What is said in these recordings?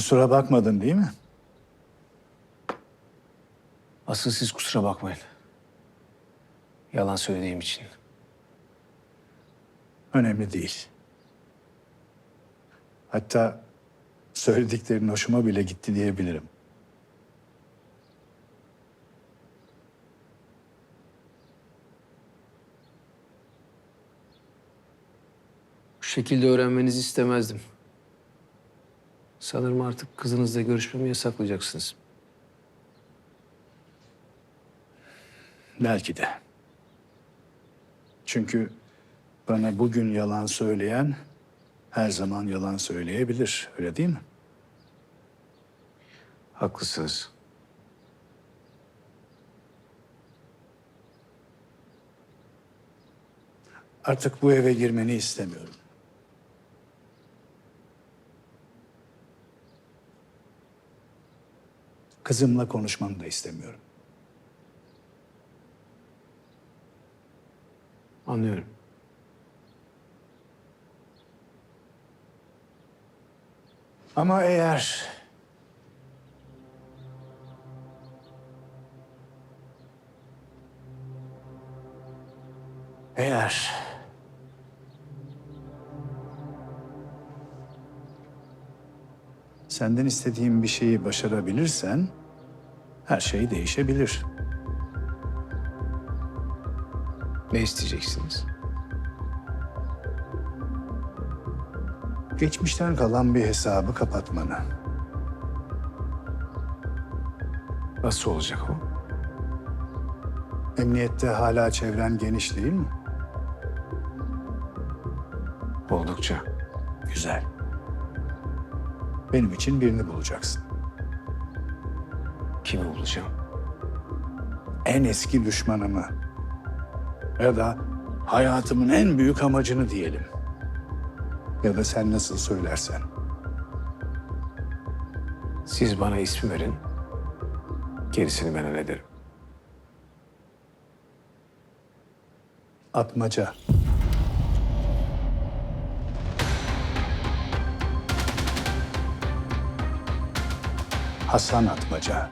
Kusura bakmadın değil mi? Asıl siz kusura bakmayın. Yalan söylediğim için. Önemli değil. Hatta söylediklerin hoşuma bile gitti diyebilirim. Bu şekilde öğrenmenizi istemezdim. Sanırım artık kızınızla görüşmemi yasaklayacaksınız. Belki de. Çünkü bana bugün yalan söyleyen her zaman yalan söyleyebilir. Öyle değil mi? Haklısınız. Artık bu eve girmeni istemiyorum. Kızımla konuşmanı da istemiyorum. Anlıyorum. Ama eğer eğer senden istediğim bir şeyi başarabilirsen her şey değişebilir. Ne isteyeceksiniz? Geçmişten kalan bir hesabı kapatmanı. Nasıl olacak o? Emniyette hala çevren geniş değil mi? Oldukça. Güzel. Benim için birini bulacaksın. Kimi bulacağım? En eski düşmanımı. Ya da hayatımın en büyük amacını diyelim. Ya da sen nasıl söylersen. Siz bana ismi verin. Gerisini ben hallederim. Atmaca. Hasan Atmaca.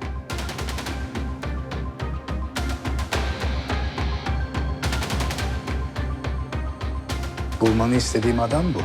Bulmanı istediğim adam bu.